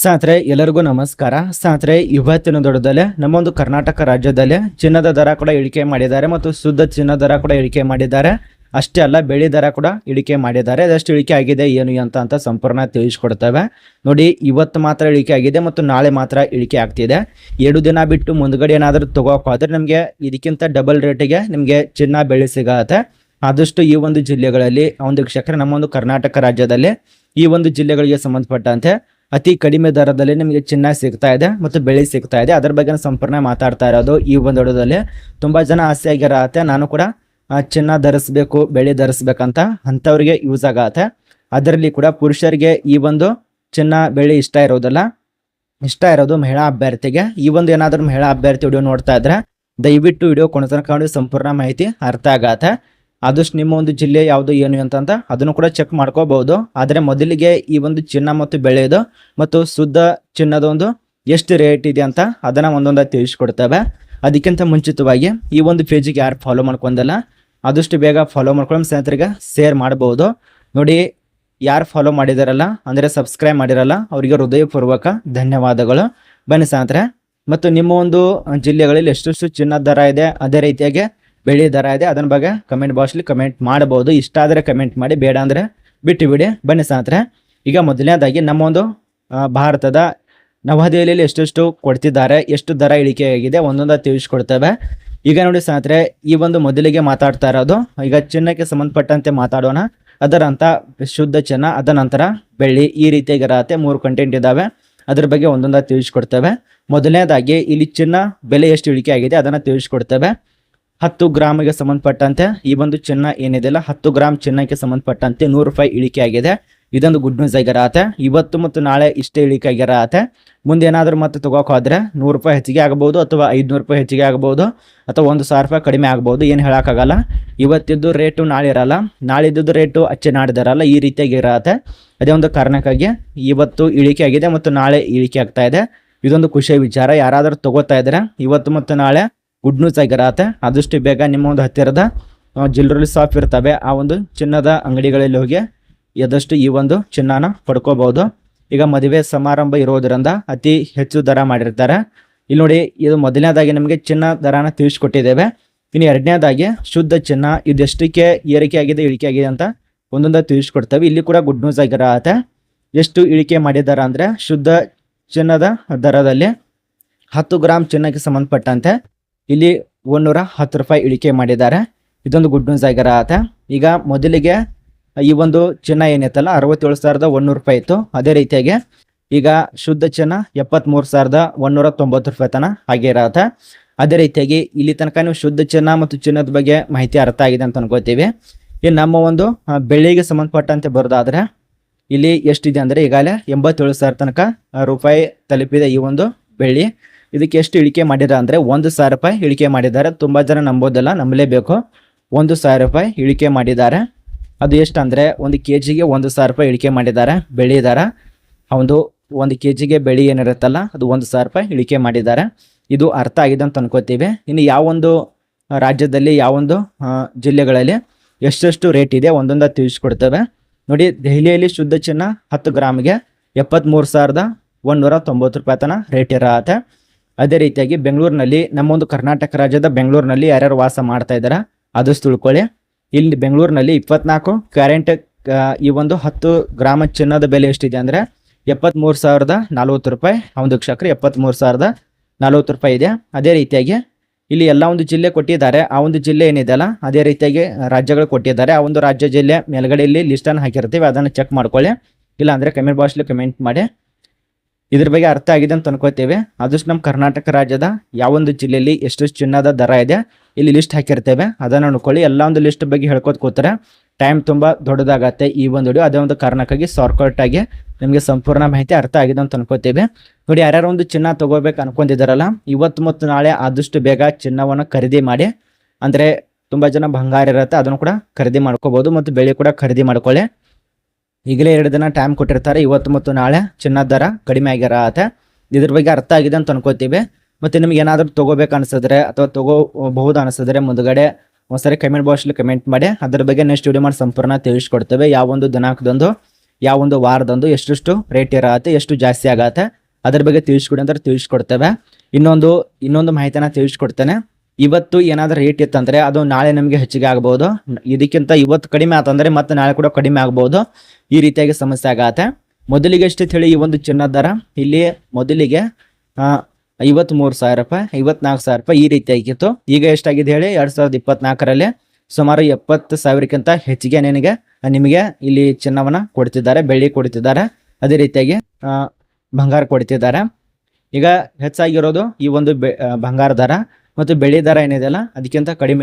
ಸಾತ್ರೆ ಎಲ್ಲರಿಗೂ ನಮಸ್ಕಾರ. ಸಾತ್ರೆ ಇವತ್ತಿನ ದೊಡ್ಡದಲ್ಲೇ ನಮ್ಮೊಂದು ಕರ್ನಾಟಕ ರಾಜ್ಯದಲ್ಲೇ ಚಿನ್ನದ ದರ ಕೂಡ ಇಳಿಕೆ ಮಾಡಿದ್ದಾರೆ ಮತ್ತು ಶುದ್ಧ ಚಿನ್ನ ದರ ಕೂಡ ಇಳಿಕೆ ಮಾಡಿದ್ದಾರೆ. ಅಷ್ಟೇ ಅಲ್ಲ, ಬೆಳ್ಳಿ ದರ ಕೂಡ ಇಳಿಕೆ ಮಾಡಿದ್ದಾರೆ. ಅದಷ್ಟು ಇಳಿಕೆ ಆಗಿದೆ ಏನು ಅಂತ ಅಂತ ಸಂಪೂರ್ಣ ತಿಳಿಸ್ಕೊಡ್ತೇವೆ. ನೋಡಿ, ಇವತ್ತು ಮಾತ್ರ ಇಳಿಕೆ ಆಗಿದೆ ಮತ್ತು ನಾಳೆ ಮಾತ್ರ ಇಳಿಕೆ ಆಗ್ತಿದೆ. ಎರಡು ದಿನ ಬಿಟ್ಟು ಮುಂದ್ಗಡೆ ಏನಾದರೂ ತಗೋಕ್ ಹೋದ್ರೆ ನಮಗೆ ಇದಕ್ಕಿಂತ ಡಬಲ್ ರೇಟಿಗೆ ನಿಮಗೆ ಚಿನ್ನ, ಬೆಳ್ಳಿ ಸಿಗತ್ತೆ. ಆದಷ್ಟು ಈ ಒಂದು ಜಿಲ್ಲೆಗಳಲ್ಲಿ ಒಂದು ಕ್ಷೇತ್ರ ನಮ್ಮ ಒಂದು ಕರ್ನಾಟಕ ರಾಜ್ಯದಲ್ಲಿ ಈ ಒಂದು ಜಿಲ್ಲೆಗಳಿಗೆ ಸಂಬಂಧಪಟ್ಟಂತೆ ಅತಿ ಕಡಿಮೆ ದರದಲ್ಲಿ ನಿಮಗೆ ಚಿನ್ನ ಸಿಗ್ತಾ ಇದೆ ಮತ್ತು ಬೆಳೆ ಸಿಗ್ತಾ ಇದೆ. ಅದರ ಬಗ್ಗೆ ಸಂಪೂರ್ಣ ಮಾತಾಡ್ತಾ ಇರೋದು ಈ ಒಂದು ವಿಡಿಯೋದಲ್ಲಿ. ತುಂಬ ಜನ ಆಸೆ ಆಗಿರತ್ತೆ ನಾನು ಕೂಡ ಚಿನ್ನ ಧರಿಸ್ಬೇಕು ಬೆಳೆ ಧರಿಸ್ಬೇಕಂತ ಅಂಥವ್ರಿಗೆ ಯೂಸ್ ಆಗತ್ತೆ. ಅದರಲ್ಲಿ ಕೂಡ ಪುರುಷರಿಗೆ ಈ ಒಂದು ಚಿನ್ನ ಬೆಳೆ ಇಷ್ಟ ಇರೋದಿಲ್ಲ. ಇಷ್ಟ ಇರೋದು ಮಹಿಳಾ ಅಭ್ಯರ್ಥಿಗೆ. ಈ ಒಂದು ಏನಾದರೂ ಮಹಿಳಾ ಅಭ್ಯರ್ಥಿ ವಿಡಿಯೋ ನೋಡ್ತಾ ಇದ್ರೆ ದಯವಿಟ್ಟು ವಿಡಿಯೋ ಕೊನೆತನಕ ಸಂಪೂರ್ಣ ಮಾಹಿತಿ ಅರ್ಥ ಆಗತ್ತೆ. ಆದಷ್ಟು ನಿಮ್ಮ ಒಂದು ಜಿಲ್ಲೆ ಯಾವುದು, ಏನು ಅಂತಂತ ಅದನ್ನು ಕೂಡ ಚೆಕ್ ಮಾಡ್ಕೋಬಹುದು. ಆದರೆ ಮೊದಲಿಗೆ ಈ ಒಂದು ಚಿನ್ನ ಮತ್ತು ಬೆಳೆಯದು ಮತ್ತು ಶುದ್ಧ ಚಿನ್ನದ ಒಂದು ಎಷ್ಟು ರೇಟ್ ಇದೆ ಅಂತ ಅದನ್ನ ಒಂದೊಂದ ತಿಳಿಸ್ಕೊಡ್ತೇವೆ. ಅದಕ್ಕಿಂತ ಮುಂಚಿತವಾಗಿ ಈ ಒಂದು ಪೇಜಿಗೆ ಯಾರು ಫಾಲೋ ಮಾಡ್ಕೊಂಡಲ್ಲ, ಆದಷ್ಟು ಬೇಗ ಫಾಲೋ ಮಾಡ್ಕೊಂಡು ಸ್ನೇಹಿತರಿಗೆ ಶೇರ್ ಮಾಡಬಹುದು. ನೋಡಿ, ಯಾರು ಫಾಲೋ ಮಾಡಿದಾರಲ್ಲ, ಅಂದರೆ ಸಬ್ಸ್ಕ್ರೈಬ್ ಮಾಡಿರಲ್ಲ, ಅವರಿಗೆ ಹೃದಯಪೂರ್ವಕ ಧನ್ಯವಾದಗಳು. ಬನ್ನಿ ಸ್ನೇಹಿತರೆ, ಮತ್ತು ನಿಮ್ಮ ಒಂದು ಜಿಲ್ಲೆಗಳಲ್ಲಿ ಎಷ್ಟೆಷ್ಟು ಚಿನ್ನದ ದರ ಇದೆ, ಅದೇ ರೀತಿಯಾಗಿ ಬೆಳ್ಳಿ ದರ ಇದೆ, ಅದನ್ನ ಬಗ್ಗೆ ಕಮೆಂಟ್ ಬಾಕ್ಸ್ಲಿ ಕಮೆಂಟ್ ಮಾಡಬಹುದು. ಇಷ್ಟ ಆದರೆ ಕಮೆಂಟ್ ಮಾಡಿ, ಬೇಡ ಅಂದರೆ ಬಿಟ್ಟು ಬಿಡಿ. ಬನ್ನಿ ಸ್ನೇಹಿತರೆ. ಈಗ ಮೊದಲನೇದಾಗಿ ನಮ್ಮ ಒಂದು ಭಾರತದ ನವದೆಹಲಿಯಲ್ಲಿ ಎಷ್ಟೆಷ್ಟು ಕೊಡ್ತಿದ್ದಾರೆ, ಎಷ್ಟು ದರ ಇಳಿಕೆ ಆಗಿದೆ ಒಂದೊಂದ ತಿಳಿಸ್ಕೊಡ್ತೇವೆ. ಈಗ ನೋಡಿ ಸ್ನೇಹಿತರೆ, ಈ ಒಂದು ಮೊದಲಿಗೆ ಮಾತಾಡ್ತಾ ಇರೋದು, ಈಗ ಚಿನ್ನಕ್ಕೆ ಸಂಬಂಧಪಟ್ಟಂತೆ ಮಾತಾಡೋಣ. ಅದರಂತ ಶುದ್ಧ ಚಿನ್ನ, ಅದ ನಂತರ ಬೆಳ್ಳಿ, ಈ ರೀತಿಯಾಗಿರತ್ತೆ ಮೂರು ಕಂಟೆಂಟ್ ಇದಾವೆ. ಅದ್ರ ಬಗ್ಗೆ ಒಂದೊಂದ ತಿಳಿಸ್ಕೊಡ್ತೇವೆ. ಮೊದಲನೇದಾಗಿ ಇಲ್ಲಿ ಚಿನ್ನ ಬೆಲೆ ಎಷ್ಟು ಇಳಿಕೆ ಆಗಿದೆ, ಅದನ್ನ ತಿಳಿಸ್ಕೊಡ್ತೇವೆ. ಹತ್ತು ಗ್ರಾಮಿಗೆ ಸಂಬಂಧಪಟ್ಟಂತೆ ಈ ಒಂದು ಚಿನ್ನ ಏನಿದೆಯಲ್ಲ ಹತ್ತು ಗ್ರಾಮ್ ಚಿನ್ನಕ್ಕೆ ಸಂಬಂಧಪಟ್ಟಂತೆ ನೂರು ರೂಪಾಯಿ ಇಳಿಕೆ ಆಗಿದೆ. ಇದೊಂದು ಗುಡ್ ನ್ಯೂಸ್ ಆಗಿರತ್ತೆ ಇವತ್ತು ಮತ್ತು ನಾಳೆ ಇಷ್ಟೇ ಇಳಿಕೆ ಆಗಿರತ್ತೆ ಮುಂದೆ ಏನಾದರೂ ಮತ್ತೆ ತಗೋಕ್ ಹೋದ್ರೆ ನೂರು ರೂಪಾಯಿ ಹೆಚ್ಚಿಗೆ ಆಗಬಹುದು ಅಥವಾ ಐದುನೂರು ರೂಪಾಯಿ ಹೆಚ್ಚಿಗೆ ಆಗಬಹುದು ಅಥವಾ ಒಂದು ಸಾವಿರ ರೂಪಾಯಿ ಕಡಿಮೆ ಆಗ್ಬೋದು, ಏನು ಹೇಳೋಕ್ಕಾಗಲ್ಲ. ಇವತ್ತಿದ್ದು ರೇಟು ನಾಳೆ ಇರಲ್ಲ. ನಾಳಿದ್ದು ರೇಟು ಅಚ್ಚೆ ನಾಡಿದಿರಲ್ಲ ಈ ರೀತಿಯಾಗಿ ಇರತ್ತೆ ಅದೇ ಒಂದು ಕಾರಣಕ್ಕಾಗಿ ಇವತ್ತು ಇಳಿಕೆ ಆಗಿದೆ ಮತ್ತು ನಾಳೆ ಇಳಿಕೆ ಆಗ್ತಾ ಇದೆ. ಇದೊಂದು ಖುಷಿಯ ವಿಚಾರ. ಯಾರಾದರೂ ತಗೋತಾ ಇದ್ರೆ ಇವತ್ತು ಮತ್ತು ನಾಳೆ ಗುಡ್ ನ್ಯೂಸ್ ಆಗಿರತ್ತೆ ಆದಷ್ಟು ಬೇಗ ನಿಮ್ಮ ಒಂದು ಹತ್ತಿರದ ಜ್ಯುವೆಲ್ಲರಿ ಶಾಪ್ ಇರ್ತವೆ. ಆ ಒಂದು ಚಿನ್ನದ ಅಂಗಡಿಗಳಲ್ಲಿ ಹೋಗಿ ಎದಷ್ಟು ಈ ಒಂದು ಚಿನ್ನನ ಪಡ್ಕೋಬಹುದು. ಈಗ ಮದುವೆ ಸಮಾರಂಭ ಇರೋದ್ರಿಂದ ಅತಿ ಹೆಚ್ಚು ದರ ಮಾಡಿರ್ತಾರೆ. ಇಲ್ಲಿ ನೋಡಿ, ಇದು ಮೊದಲನೇದಾಗಿ ನಮಗೆ ಚಿನ್ನ ದರನ ತಿಳಿಸ್ಕೊಟ್ಟಿದ್ದೇವೆ. ಇನ್ನು ಎರಡನೇದಾಗಿ ಶುದ್ಧ ಚಿನ್ನ, ಇದೆಷ್ಟಕ್ಕೆ ಏರಿಕೆ ಆಗಿದೆ, ಇಳಿಕೆ ಆಗಿದೆ ಅಂತ ಒಂದೊಂದು ತಿಳಿಸ್ಕೊಡ್ತೇವೆ. ಇಲ್ಲಿ ಕೂಡ ಗುಡ್ ನ್ಯೂಸ್ ಆಗಿರತ್ತೆ ಎಷ್ಟು ಇಳಿಕೆ ಮಾಡಿದ್ದಾರೆ ಅಂದರೆ ಶುದ್ಧ ಚಿನ್ನದ ದರದಲ್ಲಿ ಹತ್ತು ಗ್ರಾಮ್ ಚಿನ್ನಕ್ಕೆ ಸಂಬಂಧಪಟ್ಟಂತೆ ಇಲ್ಲಿ ಒಂದೂರ ಹತ್ತು ರೂಪಾಯಿ ಇಳಿಕೆ ಮಾಡಿದ್ದಾರೆ. ಇದೊಂದು ಗುಡ್ ನ್ಯೂಸ್ ಆತ. ಈಗ ಮೊದಲಿಗೆ ಈ ಒಂದು ಚಿನ್ನ ಏನೈತಲ್ಲ ಅರವತ್ತೇಳು ಸಾವಿರದ ಒಂದೂರು ರೂಪಾಯಿ ಇತ್ತು. ಅದೇ ರೀತಿಯಾಗಿ ಈಗ ಶುದ್ಧ ಚಿನ್ನ ಎಪ್ಪತ್ಮೂರು ಸಾವಿರದ ಒಂದೂರ ತೊಂಬತ್ತು ರೂಪಾಯಿ ತನ ಆಗಿರತ್ತೆ ಅದೇ ರೀತಿಯಾಗಿ ಇಲ್ಲಿ ತನಕ ನೀವು ಶುದ್ಧ ಚಿನ್ನ ಮತ್ತು ಚಿನ್ನದ ಬಗ್ಗೆ ಮಾಹಿತಿ ಅರ್ಥ ಆಗಿದೆ ಅಂತ ಅನ್ಕೋತೀವಿ. ಈ ನಮ್ಮ ಒಂದು ಬೆಳ್ಳಿಗೆ ಸಂಬಂಧಪಟ್ಟಂತೆ ಬರೋದಾದ್ರೆ, ಇಲ್ಲಿ ಎಷ್ಟಿದೆ ಅಂದರೆ ಈಗಾಗಲೇ ಎಂಬತ್ತೇಳು ಸಾವಿರ ತನಕ ರೂಪಾಯಿ ತಲುಪಿದೆ ಈ ಒಂದು ಬೆಳ್ಳಿ. ಇದಕ್ಕೆ ಎಷ್ಟು ಇಳಿಕೆ ಮಾಡಿದ ಅಂದರೆ ಒಂದು ಸಾವಿರ ರೂಪಾಯಿ ಇಳಿಕೆ ಮಾಡಿದ್ದಾರೆ. ತುಂಬ ಜನ ನಂಬೋದಲ್ಲ, ನಂಬಲೇಬೇಕು. ಒಂದು ಸಾವಿರ ರೂಪಾಯಿ ಇಳಿಕೆ ಮಾಡಿದ್ದಾರೆ. ಅದು ಎಷ್ಟು ಅಂದರೆ ಒಂದು ಕೆ ಜಿಗೆ ಒಂದು ಸಾವಿರ ರೂಪಾಯಿ ಇಳಿಕೆ ಮಾಡಿದ್ದಾರೆ. ಬೆಳೆ ದರ ಒಂದು ಒಂದು ಕೆ ಜಿಗೆ ಬೆಳೆ ಏನಿರುತ್ತಲ್ಲ, ಅದು ಒಂದು ಸಾವಿರ ರೂಪಾಯಿ ಇಳಿಕೆ ಮಾಡಿದ್ದಾರೆ. ಇದು ಅರ್ಥ ಆಗಿದೆ ಅಂತ ಅನ್ಕೋತೀವಿ. ಇನ್ನು ಯಾವೊಂದು ರಾಜ್ಯದಲ್ಲಿ ಯಾವೊಂದು ಜಿಲ್ಲೆಗಳಲ್ಲಿ ಎಷ್ಟೆಷ್ಟು ರೇಟ್ ಇದೆ ಒಂದೊಂದ ತಿಳಿಸ್ಕೊಡ್ತೇವೆ. ನೋಡಿ, ದೆಹಲಿಯಲ್ಲಿ ಶುದ್ಧ ಚಿನ್ನ ಹತ್ತು ಗ್ರಾಮ್ಗೆ ಎಪ್ಪತ್ತ್ಮೂರು ಸಾವಿರದ ಒಂದೂರ ತೊಂಬತ್ತು ರೂಪಾಯಿ ತನ ರೇಟ್ ಇರತ್ತೆ. ಅದೇ ರೀತಿಯಾಗಿ ಬೆಂಗಳೂರಿನಲ್ಲಿ ನಮ್ಮೊಂದು ಕರ್ನಾಟಕ ರಾಜ್ಯದ ಬೆಂಗಳೂರಿನಲ್ಲಿ ಯಾರ್ಯಾರು ವಾಸ ಮಾಡ್ತಾ ಇದ್ದಾರೆ ಅದು ತಿಳ್ಕೊಳ್ಳಿ. ಇಲ್ಲಿ ಬೆಂಗಳೂರಿನಲ್ಲಿ ಇಪ್ಪತ್ನಾಲ್ಕು ಕರೆಂಟ್ ಈ ಒಂದು ಹತ್ತು ಗ್ರಾಮ ಚಿನ್ನದ ಬೆಲೆ ಎಷ್ಟಿದೆ ಅಂದರೆ ಎಪ್ಪತ್ತ್ಮೂರು ಸಾವಿರದ ನಲ್ವತ್ತು ರೂಪಾಯಿ ಒಂದು ಕ್ಷಕ್ರೆ ಎಪ್ಪತ್ತ್ಮೂರು ಸಾವಿರದ ನಲ್ವತ್ತು ರೂಪಾಯಿ ಇದೆ. ಅದೇ ರೀತಿಯಾಗಿ ಇಲ್ಲಿ ಎಲ್ಲ ಒಂದು ಜಿಲ್ಲೆ ಕೊಟ್ಟಿದ್ದಾರೆ. ಆ ಒಂದು ಜಿಲ್ಲೆ ಏನಿದೆಯಲ್ಲ ಅದೇ ರೀತಿಯಾಗಿ ರಾಜ್ಯಗಳು ಕೊಟ್ಟಿದ್ದಾರೆ. ಆ ಒಂದು ರಾಜ್ಯ ಜಿಲ್ಲೆ ಮೇಲ್ಗಡೆಯಲ್ಲಿ ಲಿಸ್ಟನ್ನು ಹಾಕಿರ್ತೀವಿ, ಅದನ್ನು ಚೆಕ್ ಮಾಡ್ಕೊಳ್ಳಿ. ಇಲ್ಲ ಅಂದರೆ ಕಮೆಂಟ್ ಬಾಕ್ಸ್ಲಿ ಕಮೆಂಟ್ ಮಾಡಿ. ಇದ್ರ ಬಗ್ಗೆ ಅರ್ಥ ಆಗಿದೆ ಅಂತ ಅನ್ಕೋತೇವೆ. ಆದಷ್ಟು ನಮ್ಮ ಕರ್ನಾಟಕ ರಾಜ್ಯದ ಯಾವೊಂದು ಜಿಲ್ಲೆಯಲ್ಲಿ ಎಷ್ಟೆಷ್ಟು ಚಿನ್ನದ ದರ ಇದೆ ಇಲ್ಲಿ ಲಿಸ್ಟ್ ಹಾಕಿರ್ತೇವೆ. ಅದನ್ನು ನೋಡ್ಕೊಳ್ಳಿ. ಎಲ್ಲ ಒಂದು ಲಿಸ್ಟ್ ಬಗ್ಗೆ ಹೇಳ್ಕೊತ ಕೂತಾರೆ ಟೈಮ್ ತುಂಬ ದೊಡ್ಡದಾಗತ್ತೆ ಈ ಒಂದು ವಿಡಿಯೋ ಅದೇ ಒಂದು ಕಾರಣಕ್ಕಾಗಿ ಶಾರ್ಟ್ಕಟ್ ಆಗಿ ನಿಮಗೆ ಸಂಪೂರ್ಣ ಮಾಹಿತಿ ಅರ್ಥ ಆಗಿದೆ ಅಂತ ಅನ್ಕೋತೇವೆ. ನೋಡಿ, ಯಾರ್ಯಾರು ಒಂದು ಚಿನ್ನ ತಗೋಬೇಕು ಅನ್ಕೊಂಡಿದ್ದಾರಲ್ಲ ಇವತ್ತು ಮತ್ತು ನಾಳೆ ಆದಷ್ಟು ಬೇಗ ಚಿನ್ನವನ್ನು ಖರೀದಿ ಮಾಡಿ, ಅಂದರೆ ತುಂಬ ಜನ ಬಂಗಾರ ಇರುತ್ತೆ, ಅದನ್ನು ಕೂಡ ಖರೀದಿ ಮಾಡ್ಕೋಬಹುದು ಮತ್ತು ಬೆಳೆ ಕೂಡ ಖರೀದಿ ಮಾಡ್ಕೊಳ್ಳಿ. ಈಗಲೇ ಎರಡು ದಿನ ಟೈಮ್ ಕೊಟ್ಟಿರ್ತಾರೆ. ಇವತ್ತು ಮತ್ತು ನಾಳೆ ಚಿನ್ನದ ದರ ಕಡಿಮೆ ಆಗಿರತ್ತೆ ಇದ್ರ ಬಗ್ಗೆ ಅರ್ಥ ಆಗಿದೆ ಅಂತ ಅನ್ಕೋತೀವಿ. ಮತ್ತೆ ನಿಮ್ಗೆ ಏನಾದರೂ ತಗೋಬೇಕು ಅನಿಸಿದ್ರೆ ಅಥವಾ ತಗೋಬಹುದು ಅನಿಸಿದ್ರೆ ಮುಂದ್ಗಡೆ ಒಂದ್ಸರಿ ಕಮೆಂಟ್ ಬಾಕ್ಸಲ್ಲಿ ಕಮೆಂಟ್ ಮಾಡಿ. ಅದ್ರ ಬಗ್ಗೆ ನೆಕ್ಸ್ಟ್ ವಿಡಿಯೋ ಮಾಡಿ ಸಂಪೂರ್ಣ ತಿಳಿಸ್ಕೊಡ್ತೇವೆ. ಯಾವ ಒಂದು ದಿನಾಂಕದಂದು, ಯಾವ ಒಂದು ವಾರದಂದು ಎಷ್ಟೆಷ್ಟು ರೇಟ್ ಇರತ್ತೆ, ಎಷ್ಟು ಜಾಸ್ತಿ ಆಗತ್ತೆ, ಅದ್ರ ಬಗ್ಗೆ ತಿಳಿಸ್ಕೊಡಿ ಅಂದ್ರೆ ತಿಳಿಸ್ಕೊಡ್ತೇವೆ. ಇನ್ನೊಂದು ಇನ್ನೊಂದು ಮಾಹಿತಿನ ತಿಳಿಸ್ಕೊಡ್ತೇನೆ. ಇವತ್ತು ಏನಾದ್ರೂ ರೇಟ್ ಇತ್ತಂದ್ರೆ ಅದು ನಾಳೆ ನಮಗೆ ಹೆಚ್ಚಿಗೆ ಆಗ್ಬೋದು. ಇದಕ್ಕಿಂತ ಇವತ್ತು ಕಡಿಮೆ ಆತಂದ್ರೆ ಮತ್ತೆ ನಾಳೆ ಕೂಡ ಕಡಿಮೆ ಆಗ್ಬೋದು. ಈ ರೀತಿಯಾಗಿ ಸಮಸ್ಯೆ ಆಗತ್ತೆ. ಮೊದಲಿಗೆ ಎಷ್ಟು ಹೇಳಿ ಈ ಒಂದು ಚಿನ್ನದ ದರ. ಇಲ್ಲಿ ಮೊದಲಿಗೆ ಐವತ್ಮೂರು ಸಾವಿರ ರೂಪಾಯಿ, ಐವತ್ನಾಲ್ಕು ಸಾವಿರ ರೂಪಾಯಿ ಈ ರೀತಿಯಾಗಿತ್ತು. ಈಗ ಎಷ್ಟಾಗಿದೆ ಹೇಳಿ, ಎರಡ್ ಸಾವಿರದ ಇಪ್ಪತ್ನಾಲ್ಕರಲ್ಲಿ ಸುಮಾರು ಎಪ್ಪತ್ತು ಸಾವಿರಕ್ಕಿಂತ ಹೆಚ್ಚಿಗೆ ನಿನಗೆ, ನಿಮಗೆ ಇಲ್ಲಿ ಚಿನ್ನವನ್ನ ಕೊಡ್ತಿದ್ದಾರೆ, ಬೆಳ್ಳಿ ಕೊಡ್ತಿದ್ದಾರೆ. ಅದೇ ರೀತಿಯಾಗಿ ಬಂಗಾರ ಕೊಡ್ತಿದ್ದಾರೆ. ಈಗ ಹೆಚ್ಚಾಗಿರೋದು ಈ ಒಂದು ಬೆ ಬಂಗಾರ ದರ. ಮತ್ತು ಬೆಳ್ಳಿ ದರ ಏನಿದೆಯಲ್ಲ, ಅದಕ್ಕಿಂತ ಕಡಿಮೆ